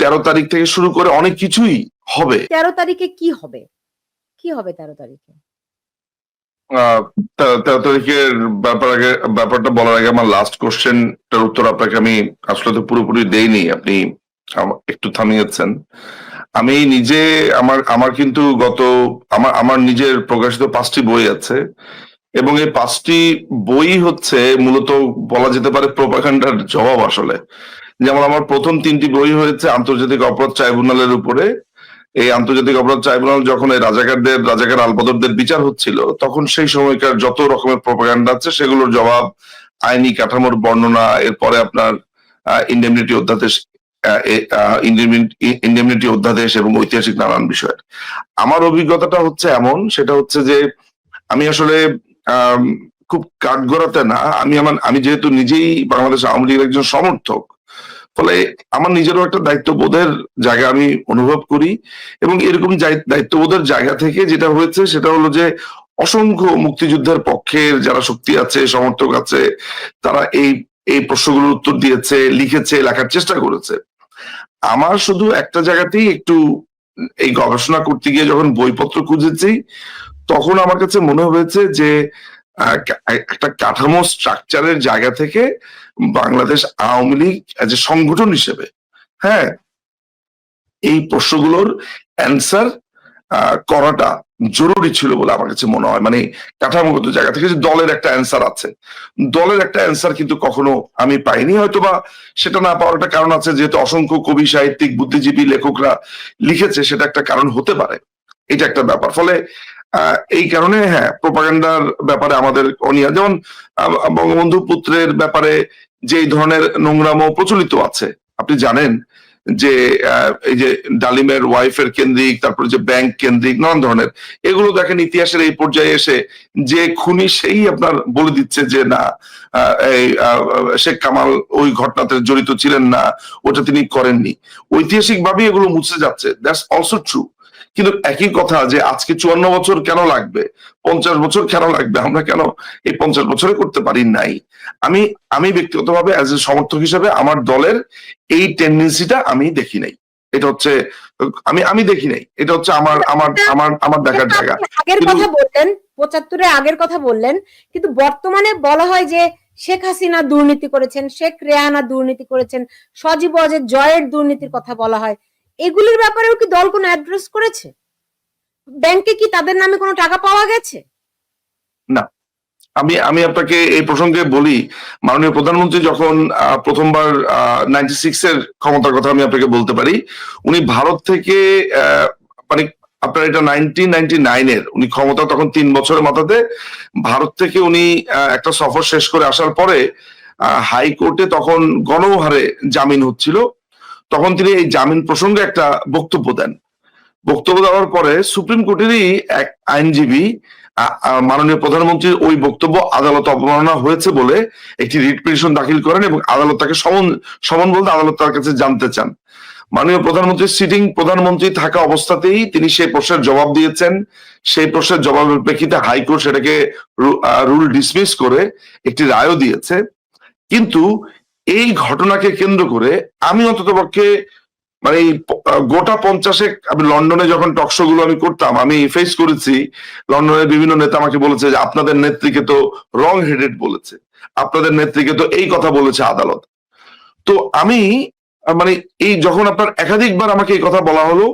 তেরো তারিখ থেকে শুরু করে অনেক কিছুই হবে। তেরো তারিখে কি হবে? কি হবে তেরো তারিখে? তেরো তারিখের ব্যাপার আগে ব্যাপারটা বলার আগে আমার লাস্ট কোশ্চেনটার উত্তর আপনাকে আমি আসলে তো পুরোপুরি দেইনি আপনি একটু থামিয়েছেন। আমি নিজে আমার আমার কিন্তু গত আমার আমার নিজের প্রকাশিত পাঁচটি বই আছে এবং এই পাঁচটি বই হচ্ছে মূলত বলা যেতে পারে প্রোপাগান্ডার জবাব আসলে। যেমন আমার প্রথম তিনটি বই হয়েছে আন্তর্জাতিক অপরাধ ট্রাইব্যুনালের উপরে। এই আন্তর্জাতিক অপরাধ ট্রাইব্যুনাল যখন এই রাজাকারদের, রাজাকার আলবদরদের বিচার হচ্ছিল, তখন সেই সময়কার যত রকমের প্রোপাগান্ডা আছে, সেগুলোর জবাব আইনি কাঠামোর বর্ণনা, এরপরে আপনার ইন্ডেমনিটি অধ্যাদেশ ইন্ডেমনিটি অধ্যাদেশ এবং ঐতিহাসিক নানান বিষয় আমার অভিজ্ঞতাটা হচ্ছে এমন, সেটা হচ্ছে যে আমি আসলে খুব কাঠগড়াতে না, আমি আমার, আমি যেহেতু নিজেই বাংলাদেশ আওয়ামী লীগের একজন সমর্থক ফলে আমার নিজেরও একটা দায়িত্ববোধের জায়গা আমি অনুভব করি এবং এরকম দায়িত্ববোধের জায়গা থেকে যেটা হয়েছে সেটা হলো যে অসংখ্য মুক্তিযুদ্ধের পক্ষের যারা শক্তি আছে, সমর্থক আছে, তারা এই এই প্রশ্নগুলোর উত্তর দিয়েছে, লিখেছে, লেখার চেষ্টা করেছে। আমার শুধু একটা জায়গাতেই একটু এই গবেষণা করতে গিয়ে যখন বইপত্র খুঁজেছি, তখন আমার কাছে মনে হয়েছে যে একটা কাঠামো স্ট্রাকচারের জায়গা থেকে বাংলাদেশ আওয়ামী লীগ এজ এ সংগঠন হিসেবে হ্যাঁ? এই প্রশ্নগুলোর অ্যান্সার করাটা জরুরি ছিল বলে আমার কাছে মনে হয়। মানে কাঠামোগত জায়গা থেকে যে দলের একটা অ্যান্সার আছে। দলের একটা অ্যান্সার কিন্তু কখনো আমি পাইনি। হয়তো বা সেটা না পাওয়ার একটা কারণ আছে, যেহেতু অসংখ্য কবি, সাহিত্যিক, বুদ্ধিজীবী, লেখকরা লিখেছে, সেটা একটা কারণ হতে পারে। এটা একটা ব্যাপার। ফলে এই কারণে হ্যাঁ প্রোপাগান্ডার ব্যাপারে আমাদের অনিয়া যেমন বঙ্গবন্ধু পুত্রের ব্যাপারে যে ধরনের নোংরামো প্রচলিত আছে, আপনি জানেন যে এই যে ডালিমের ওয়াইফের কেন্দ্রিক, তারপরে যে ব্যাংক কেন্দ্রিক, নানান ধরনের, এগুলো দেখেন ইতিহাসের এই পর্যায়ে এসে যে খুনি সেই আপনার বলে দিচ্ছে যে, না এই শেখ কামাল ওই ঘটনাতে জড়িত ছিলেন না, ওটা তিনি করেননি। ঐতিহাসিক ভাবে এগুলো মুছে যাচ্ছে। দ্যাটস অলসো ট্রু কিন্তু একই কথা যে আজকে চুয়ান্ন বছর কেন লাগবে? পঞ্চাশ বছর কেন লাগবে? আমরা কেন এই পঞ্চাশ বছরে করতে পারি নাই? আমি আমি ব্যক্তিগতভাবে অ্যাজ এ সমর্থক হিসেবে আমার দলের এই টেন্ডেন্সিটা আমি দেখি নাই। এটা হচ্ছে আমি আমি দেখি নাই। এটা হচ্ছে আমার আমার আমার আমার দেখার জায়গা। আগের কথা বললেন পঁচাত্তরের আগের কথা বললেন কিন্তু বর্তমানে বলা হয় যে শেখ হাসিনা দুর্নীতি করেছেন শেখ রেহানা দুর্নীতি করেছেন সজীব অজের জয়ের দুর্নীতির কথা বলা হয়। এগুলির ব্যাপারেও কি দল কোনো অ্যাড্রেস করেছে? ব্যাংকে কি তাদের নামে কোনো টাকা পাওয়া গেছে? না। আমি আমি আপনাকে এই প্রসঙ্গে বলি, মাননীয় প্রধানমন্ত্রী যখন প্রথমবার নাইনটি সিক্স এর ক্ষমতার কথা আমি আপনাকে বলতে পারি, উনি ভারত থেকে মানে আপনার এটা নাইনটিন নাইনটি নাইনের উনি ক্ষমতা তখন তিন বছরের মাথাতে, ভারত থেকে উনি একটা সফর শেষ করে আসার পরে হাইকোর্টে তখন গণহারে জামিন হচ্ছিল। তখন তিনি এই জামিন প্রসঙ্গে একটা বক্তব্য দেন। বক্তব্য দেওয়ার পরে সুপ্রিম কোর্টেরই এক আইনজীবী মাননীয় প্রধানমন্ত্রীর ওই বক্তব্য আদালত অবমাননা হয়েছে বলে একটি রিট পিটিশন দাখিল করেন এবং আদালত তাকে সমন সমন বলতে আদালত তার কাছে জানতে চান। মাননীয় প্রধানমন্ত্রী সিটিং প্রধানমন্ত্রী থাকা অবস্থাতেই তিনি সেই প্রশ্নের জবাব দিয়েছেন। সেই প্রশ্নের জবাবের প্রেক্ষিতে হাইকোর্ট সেটাকে রুল ডিসমিস করে একটি রায়ও দিয়েছে। কিন্তু এই ঘটনাকে কেন্দ্র করে আমি অন্তত পক্ষে মানে এই গোটা পঞ্চাশে আমি লন্ডনে যখন টকশো গুলো আমি করতাম, আমি ফেস করেছি, লন্ডনের বিভিন্ন নেতা আমাকে বলেছে যে আপনাদের নেত্রীকে তো রং হেডেড বলেছে, আপনাদের নেত্রীকে তো এই কথা বলেছে আদালত। তো আমি মানে এই যখন আপনার একাধিকবার আমাকে এই কথা বলা হলো,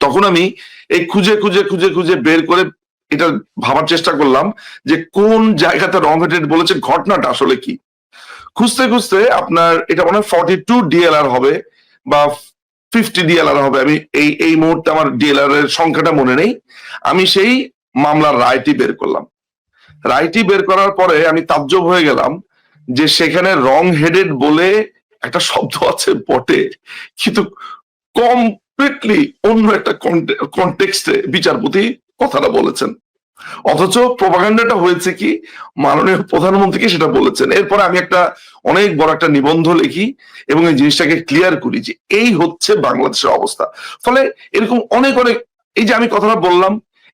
তখন আমি এই খুঁজে খুঁজে খুঁজে খুঁজে বের করে এটা ভাবার চেষ্টা করলাম যে কোন জায়গাতে রং হেডেড বলেছে, ঘটনাটা আসলে কি। খুঁজতে খুঁজতে আপনার এটা মনে হয় ফর্টি টু ডিএলআর হবে বা ফিফটি ডিএলআর হবে। আমি এই এই মুহূর্তে আমার ডিএলআর এর সংখ্যাটা মনে নেই। আমি সেই মামলার রায়টি বের করলাম। রায়টি বের করার পরে আমি তাজ্জব হয়ে গেলাম যে সেখানে রং হেডেড বলে একটা শব্দ আছে বটে। কিন্তু কমপ্লিটলি অন্য একটা কন্টেক্সটে বিচারপতি কথাটা বলেছেন। অথচ প্রপাগান্ডাটা হয়েছে কি? মাননীয় প্রধানমন্ত্রীকে সেটা বলেছেন। এরপরে আমি একটা অনেক বড় একটা নিবন্ধ লিখি এবং এই জিনিসটাকে ক্লিয়ার করি যে এই হচ্ছে বাংলাদেশের অবস্থা। ফলে এরকম অনেক অনেক, এই যে আমি কথাটা বললাম,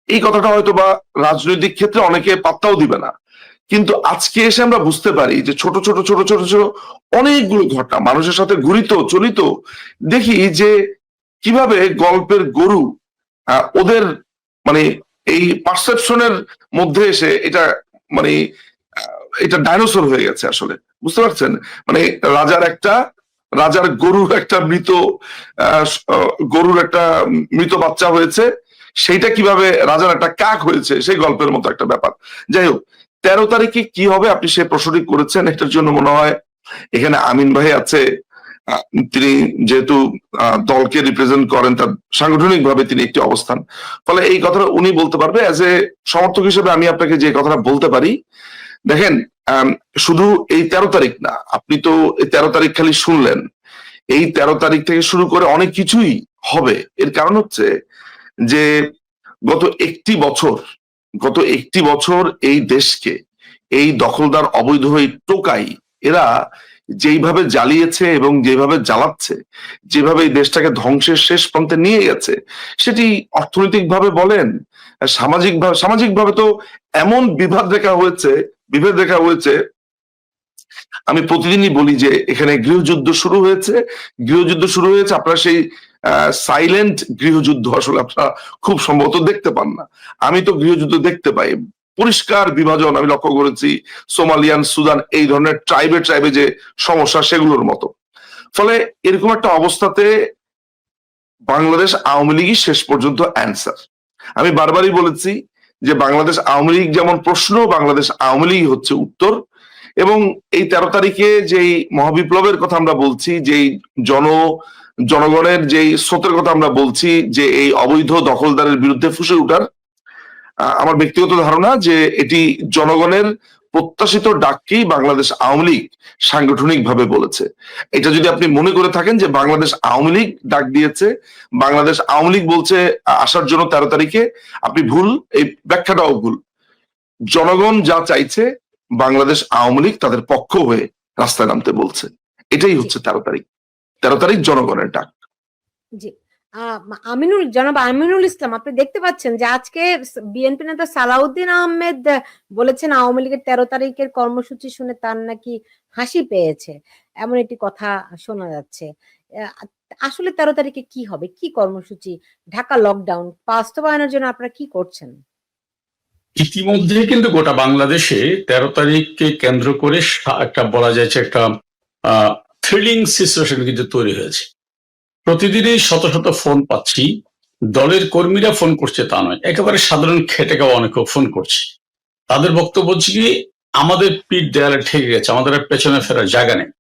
এই কথাটা হয়তো বা রাজনৈতিক ক্ষেত্রে অনেকে পাত্তাও দিবে না। কিন্তু আজকে এসে আমরা বুঝতে পারি যে ছোট ছোট ছোট ছোট ছোট অনেকগুলো ঘটনা মানুষের সাথে ঘুরিত, চলিত। দেখি যে কীভাবে গল্পের গরু ওদের মানে এই পারসেপশনের মধ্যে এসে এটা মানে এটা ডাইনোসর হয়ে গেছে আসলে। বুঝতে পারছেন? মানে রাজার একটা, রাজার গরুর একটা মৃত গরুর একটা মৃত বাচ্চা হয়েছে। সেইটা কীভাবে রাজার একটা কাক হয়েছে, সেই গল্পের মতো একটা ব্যাপার। যাই হোক, তেরো তারিখে কি হবে আপনি সে প্রশ্নটি করেছেন, এটার জন্য মনে হয় এখানে আমিন ভাই আছে। তিনি যেহেতু দলকে রিপ্রেজেন্ট করেন তার সাংগঠনিক ভাবে তিনি একটি অবস্থান। ফলে এই কথাটা উনি বলতে পারবে। অ্যাজ এ সমর্থক হিসেবে আমি আপনাকে যে কথাটা বলতে পারি, দেখেন শুধু এই তেরো তারিখ না, আপনি তো তেরো তারিখ খালি শুনলেন। এই তেরো তারিখ থেকে শুরু করে অনেক কিছুই হবে। এর কারণ হচ্ছে যে গত একটি বছর, গত একটি বছর এই দেশকে, এই দখলদার অবৈধ এই টোকাই, এরা যেইভাবে জ্বালিয়েছে এবং যেভাবে জ্বালাচ্ছে, যেভাবে এই দেশটাকে ধ্বংসের শেষ প্রান্তে নিয়ে গেছে, সেটি অর্থনৈতিক ভাবে বলেন সামাজিক ভাবে সামাজিক ভাবে তো এমন বিভাদ রেখা হয়েছে, বিভেদ রেখা হয়েছে। আমি প্রতিদিনই বলি যে এখানে গৃহযুদ্ধ শুরু হয়েছে, গৃহযুদ্ধ শুরু হয়েছে, আপনারা সেই সাইলেন্ট গৃহযুদ্ধ আসলে আপনারা খুব সম্ভবত দেখতে পান না। আমি তো গৃহযুদ্ধ দেখতে পাই। পরিষ্কার বিভাজন আমি লক্ষ্য করেছি সোমালিয়ান সুদান এই ধরনের ট্রাইবে ট্রাইবে যে সমস্যা সেগুলোর মতো। ফলে এরকম একটা অবস্থাতে বাংলাদেশ আওয়ামী লীগই শেষ পর্যন্ত অ্যান্সার আমি বারবারই বলেছি যে বাংলাদেশ আওয়ামী লীগ যেমন প্রশ্ন বাংলাদেশ আওয়ামী লীগ হচ্ছে উত্তর। এবং এই তেরো তারিখে যেই মহাবিপ্লবের কথা আমরা বলছি যেই জন জনগণের যেই স্রোতের কথা আমরা বলছি যে এই অবৈধ দখলদারের বিরুদ্ধে ফুসে আহ, আমার ব্যক্তিগত ধারণা যে এটি জনগণের প্রত্যাশিত ডাককেই বাংলাদেশ আওয়ামী লীগ সাংগঠনিক ভাবে বলেছে। এটা যদি আপনি মনে করে থাকেন যে বাংলাদেশ আওয়ামী লীগ ডাক দিয়েছে, বাংলাদেশ আওয়ামী লীগ বলছে আসার জন্য তেরো তারিখে, আপনি ভুল, এই ব্যাখ্যাটাও ভুল। জনগণ যা চাইছে, বাংলাদেশ আওয়ামী লীগ তাদের পক্ষ হয়ে রাস্তায় নামতে বলছে। এটাই হচ্ছে তেরো তারিখ। তেরো তারিখ জনগণের ডাক। জি। আমিনুল, জনাব আমিনুল ইসলাম, আপনি দেখতে পাচ্ছেন যে আজকে বিএনপি নেতা সালাউদ্দিন আহমেদ বলেছেন আওয়ামী লীগের তেরো তারিখের কর্মসূচি শুনে তার নাকি হাসি পেয়েছে। এমন একটি কথা শোনা যাচ্ছে। আসলে তেরো তারিখে কি হবে? কি কর্মসূচি? ঢাকা লকডাউন বাস্তবায়নের জন্য আপনারা কি করছেন? ইতিমধ্যে কিন্তু গোটা বাংলাদেশে তেরো তারিখকে কেন্দ্র করে একটা বলা যাচ্ছে একটা থ্রিলিং সিচুয়েশন কিন্তু তৈরি হয়েছে। প্রতিদিনই শত শত ফোন পাচ্ছি। দলের কর্মীরা ফোন করছে তা নয়। একেবারে সাধারণ খেটে খাওয়া অনেকে ফোন করছে। তাদের বক্তব্য হচ্ছে কি, আমাদের পিঠ দেয়ালে ঠেকে গেছে, আমাদের পেছনে ফেরার জায়গা নেই।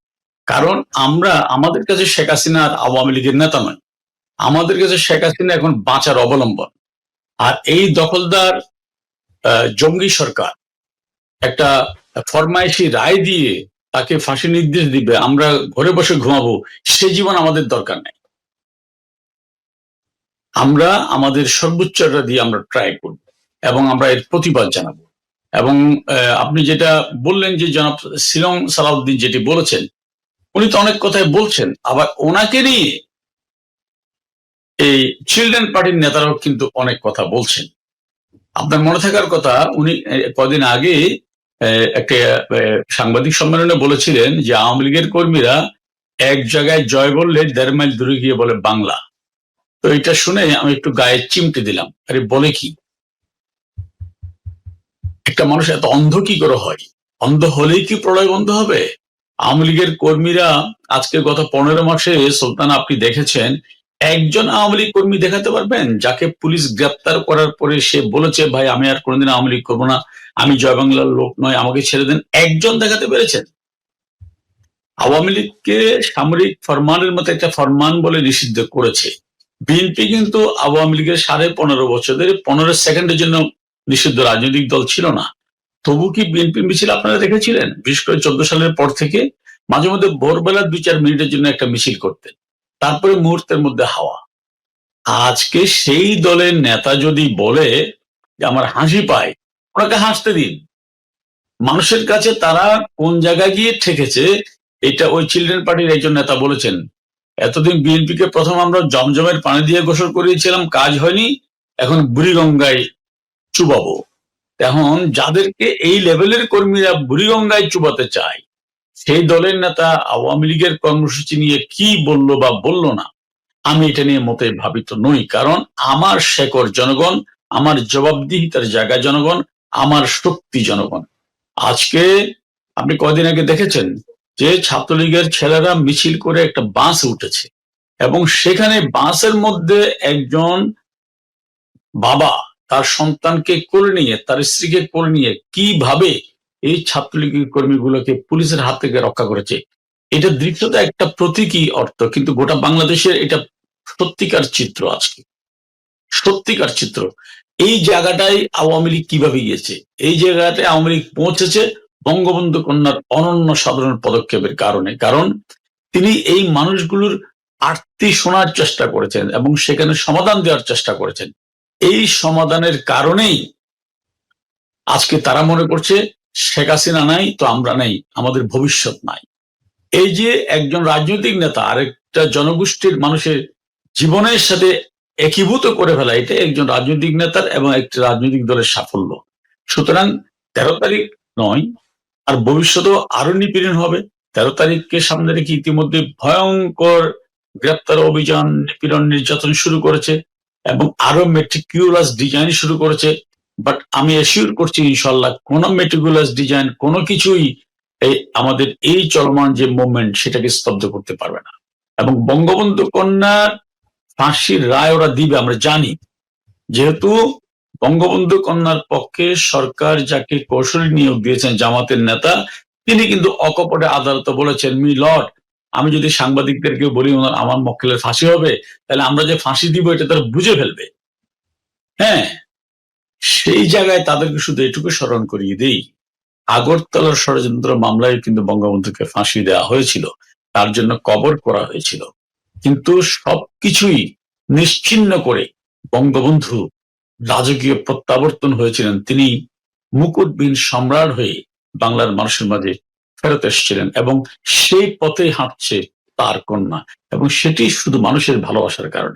কারণ আমরা, আমাদের কাছে শেখ হাসিনা আর আওয়ামী লীগের নেতা নয়। আমাদের কাছে শেখ হাসিনা এখন বাঁচার অবলম্বন। আর এই দখলদার জঙ্গি সরকার একটা ফরমাইশি রায় দিয়ে তাকে ফাঁসি নির্দেশ দিবে, আমরা ঘরে বসে ঘুমাবো, সে জীবন আমাদের দরকার নেই। আমরা আমাদের সর্বোচ্চটা দিয়ে আমরা ট্রাই করব এবং আমরা এর প্রতিবাদ জানাব। এবং আপনি যেটা বললেন যে জনাব শিলং সালাউদ্দিন যেটি বলেছেন, উনি তো অনেক কথাই বলছেন, আবার ওনাকে নিয়ে এই চিলড্রেন পার্টির নেতারাও কিন্তু অনেক কথা বলছেন। আপনার মনে থাকার কথা, উনি কদিন আগে একটা সাংবাদিক সম্মেলনে বলেছিলেন যে আওয়ামী লীগের কর্মীরা এক জায়গায় জয় বললে দেড় মাইল দূরে গিয়ে বলে বাংলা। তো এটা শুনে আমি একটু গায়ে চিমটে দিলাম। আরে বলে কি? একটা মানুষ এত অন্ধ কি করে হয়? অন্ধ হলেই কি প্রলয় বন্ধ হবে? আওয়ামী লীগের কর্মীরা আজকে গত পনেরো মাসে, সুলতান, আপনি দেখেছেন, একজন আওয়ামী লীগ কর্মী দেখাতে পারবেন, যাকে পুলিশ গ্রেপ্তার করার পরে সে বলেছে, ভাই, আমি আর কোনোদিন আওয়ামী লীগ করব না। আমি জয় বাংলার লোক নয়, আমাকে ছেড়ে দেন। একজন দেখাতে পেরেছেন। আওয়ামী লীগকে সামরিক ফরমানের মতো একটা ফরমান বলে নিষিদ্ধ করেছে। বিএনপি কিন্তু আওয়ামী লীগের সাড়ে পনেরো বছর ধরে পনেরো সেকেন্ডের জন্য নিষিদ্ধ রাজনৈতিক দল ছিল না। তবু কি বিএনপি মিছিল আপনারা দেখেছিলেন? বিশেষ করে চোদ্দ সালের পর থেকে মাঝে মধ্যে ভোরবেলা দুই চার মিনিটের জন্য একটা মিছিল করতেন। তারপরে মুহূর্তের মধ্যে হাওয়া। আজকে সেই দলের নেতা যদি বলে যে আমার হাসি পায়, ওনাকে হাসতে দিন। মানুষের কাছে তারা কোন জায়গায় গিয়ে ঠেকেছে, এটা ওই চিলড্রেন পার্টির একজন নেতা বলেছেন এতদিন বিএনপি কে প্রথম আমরা জমজমের পানি দিয়ে গোসল করিয়েছিলাম, কাজ হয়নি, এখন বুড়িগঙ্গায় চুবাবো। এখন যাদেরকে এই লেভেলের কর্মীরা বুড়িগঙ্গায় চুবাতে চায়, সেই দলের নেতা আওয়ামী লীগের কর্মসূচি নিয়ে কি বলল বা বলল না, আমি এটা নিয়ে মতে ভাবিত নই, কারণ আমার শেকর জনগণ, আমার জবাবদিহিতার জায়গা জনগণ, আমার শক্তি জনগণ। আজকে আপনি কদিন আগে দেখেছেন যে ছাত্রলীগের ছেলেরা মিছিল করে একটা বাস উঠেছে এবং সেখানে বাসের মধ্যে একজন বাবা তার সন্তানকে কোলে নিয়ে, তার স্ত্রীকে কোলে নিয়ে কীভাবে এই ছাত্রলীগের কর্মীগুলোকে পুলিশের হাত থেকে রক্ষা করেছে, এটা দৃশ্যতা একটা প্রতীকী অর্থ, কিন্তু গোটা বাংলাদেশের এটা সত্যিকার চিত্র আজকে। সত্যিকার চিত্র। এই জায়গাটায় আওয়ামী লীগ কীভাবে গিয়েছে? এই জায়গাটায় আওয়ামী লীগ পৌঁছেছে বঙ্গবন্ধু কন্যার অনন্য সাধারণ পদক্ষেপের কারণে। কারণ তিনি এই মানুষগুলোর আর্তি শোনার চেষ্টা করেছেন এবং সেখানে সমাধান দেওয়ার চেষ্টা করেছেন। এই সমাধানের কারণেই আজকে তারা মনে করছে, শেখ হাসিনা নাই তো আমরা নেই, আমাদের ভবিষ্যৎ নাই। এই যে একজন রাজনৈতিক নেতা আরেকটা জনগোষ্ঠীর মানুষের জীবনের সাথে একীভূত করে ফেলা, এটা একজন রাজনৈতিক নেতার এবং একটি রাজনৈতিক দলের সাফল্য। সুতরাং তেরো তারিখ নয় আর ভবিষ্যতেও আরও নিপীড়ন হবে। তেরো তারিখকে সামনে রেখে ইতিমধ্যে ভয়ঙ্কর গ্রেপ্তার অভিযান, নিপীড়ন নির্যাতন শুরু করেছে এবং আরও মেট্রিকিউলাস ডিজাইন শুরু করেছে। বাট আমি অ্যাসিওর করছি ইনশাল্লাহ কোনো মেট্রিকুলাস ডিজাইন কোনো কিছুই এই আমাদের এই চলমান যে মুভমেন্ট সেটাকে স্তব্ধ করতে পারবে না। এবং বঙ্গবন্ধু কন্যার ফাঁসির রায় ওরা দিবে, আমরা জানি। যেহেতু বঙ্গবন্ধু কন্যার পক্ষে সরকার যাকে কৌশলী নিয়োগ দিয়েছেন জামাতের নেতা, তিনি কিন্তু অকপটে আদালতে বলেছেন, মি লর্ড, আমি যদি সাংবাদিকদেরকে বলি ওনার, আমার মক্কেলের ফাঁসি হবে, তাহলে আমরা যে ফাঁসি দিব, এটা তারা বুঝে ফেলবে। হ্যাঁ সেই জায়গায় তাদেরকে শুধু এটুকু স্মরণ করিয়ে দেই, আগরতলার ষড়যন্ত্র মামলায় কিন্তু বঙ্গবন্ধুকে ফাঁসি দেওয়া হয়েছিল, তার জন্য কবর করা হয়েছিল। কিন্তু সবকিছুই নিশ্চিন্ন করে বঙ্গবন্ধু রাজকীয় প্রত্যাবর্তন হয়েছিলেন। তিনি মুকুটবিন সম্রাট হয়ে বাংলার মানুষের মাঝে ফেরত এসেছিলেন এবং সেই পথে হাঁটছে তার কন্যা। এবং সেটি শুধু মানুষের ভালোবাসার কারণে।